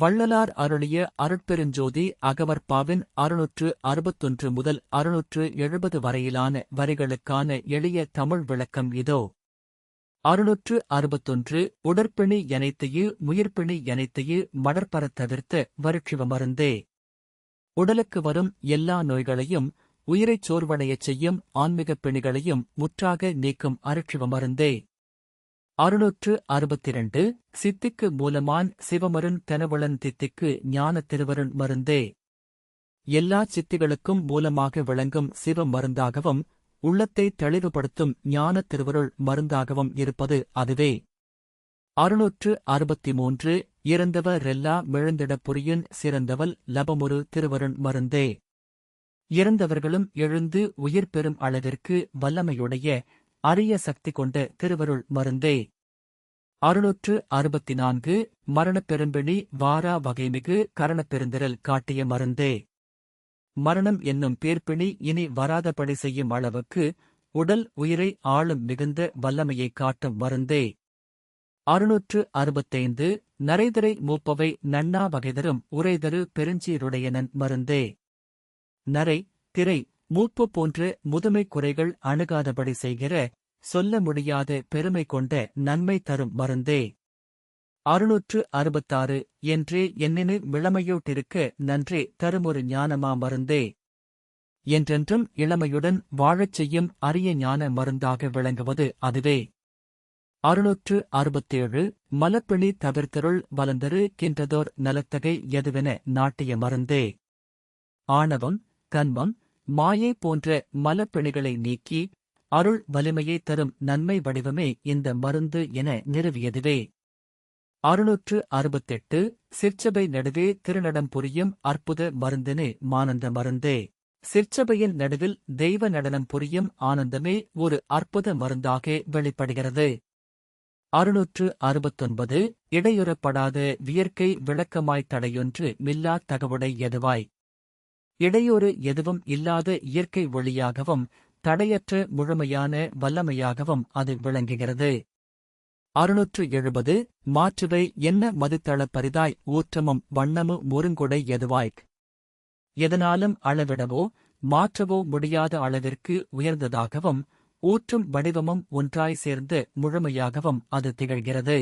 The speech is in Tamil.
வள்ளலார் அருளிய அருட்பெருஞ்சோதி அகவற்பாவின் அறுநூற்று அறுபத்தொன்று முதல் அறுநூற்று எழுபது வரையிலான வரிகளுக்கான எளிய தமிழ் விளக்கம் இதோ. அறுநூற்று அறுபத்தொன்று உடற்பிணி எனைத்தையு முயிர்ப்பிணி எனைத்தையு மடற்பரத் தவிர்த்த வருட்சிவ மருந்தே. உடலுக்கு வரும் எல்லா நோய்களையும் உயிரைச் சோர்வடையச் செய்யும் ஆன்மீகப் பிணிகளையும் முற்றாக நீக்கும் அருட்சிவ மருந்தே. அறுநூற்று அறுபத்திரண்டு சித்திக்கு மூலமான் சிவமருன் தெனவளன் தித்திக்கு ஞான திருவருண் மருந்தே. எல்லா சித்திகளுக்கும் மூலமாக விளங்கும் சிவ மருந்தாகவும் உள்ளத்தை தெளிவுபடுத்தும் ஞான திருவருள் மருந்தாகவும் இருப்பது அதுவே. அறுநூற்று அறுபத்தி மூன்று இறந்தவரெல்லா மிழந்திடப் புரியின் சிறந்தவள் லபமுரு திருவருண் மருந்தே. இறந்தவர்களும் எழுந்து உயிர் பெறும் அளவிற்கு வல்லமையுடைய அரிய சக்தி கொண்ட திருவருள் மருந்தே. அறுநூற்று அறுபத்தி நான்கு மரணப் பெரும்பிணி வாரா வகைமிகு கரணப்பெருந்திரல் காட்டிய மருந்தே. மரணம் என்னும் பேர்ப்பிணி இனி வராதபடி செய்யும் அளவுக்கு உடல் உயிரை ஆளும் மிகுந்த வல்லமையைக் காட்டும் மருந்தே. அறுநூற்று அறுபத்தைந்து நரைதரை மூப்பவை நன்னா வகைதரும் உரைதரு பெருஞ்சீருடையனன் மருந்தே. நரை திரை மூப்பு போன்று முதுமை குறைகள் அணுகாதபடி செய்கிற சொல்ல முடியாத பெருமை கொண்ட நன்மை தரும் மருந்தே. அறுநூற்று அறுபத்தாறு என்றே என்னினு விளமையோட்டிருக்க நன்றே தருமொரு ஞானமா மருந்தே. என்றென்றும் இளமையுடன் வாழச் செய்யும் அரிய ஞான மருந்தாக விளங்குவது அதுவே. அறுநூற்று அறுபத்தேழு மலப்பிணி தவிர்த்தருள் வலந்தரு கின்றதோர் நலத்தகை எதுவென நாட்டிய மருந்தே. ஆணவம் கன்மம் மாயை போன்ற மலப்பெணிகளை நீக்கி அருள் வலிமையை தரும் நன்மை வடிவமே இந்த மருந்து என நிறுவியதுவே. அறுநூற்று அறுபத்தெட்டு சிற்சபை நடுவே திருநடம் புரியும் அற்புத மருந்தினு மானந்த மருந்தே. சிற்சபையின் நடுவில் தெய்வ நடனம் புரியும் ஆனந்தமே ஒரு அற்புத மருந்தாக வெளிப்படுகிறது. அறுநூற்று அறுபத்தொன்பது இடையுறப்படாத வியர்க்கை விளக்கமாய்த் தடையொன்று மில்லா தகவுடை எதுவாய்? இடையூறு எதுவும் இல்லாத இயற்கை ஒளியாகவும் தடையற்ற முழுமையான வல்லமையாகவும் அது விளங்குகிறது. அறுநூற்று எழுபது மாற்றுவை என்ன மதுத்தள பரிதாய் ஊற்றமும் வண்ணமு முருங்குடை எதுவாய்க்? எதனாலும் அளவிடவோ மாற்றவோ முடியாத அளவிற்கு உயர்ந்ததாகவும் ஊற்றும் வடிவமும் ஒன்றாய் சேர்ந்து முழுமையாகவும் அது திகழ்கிறது.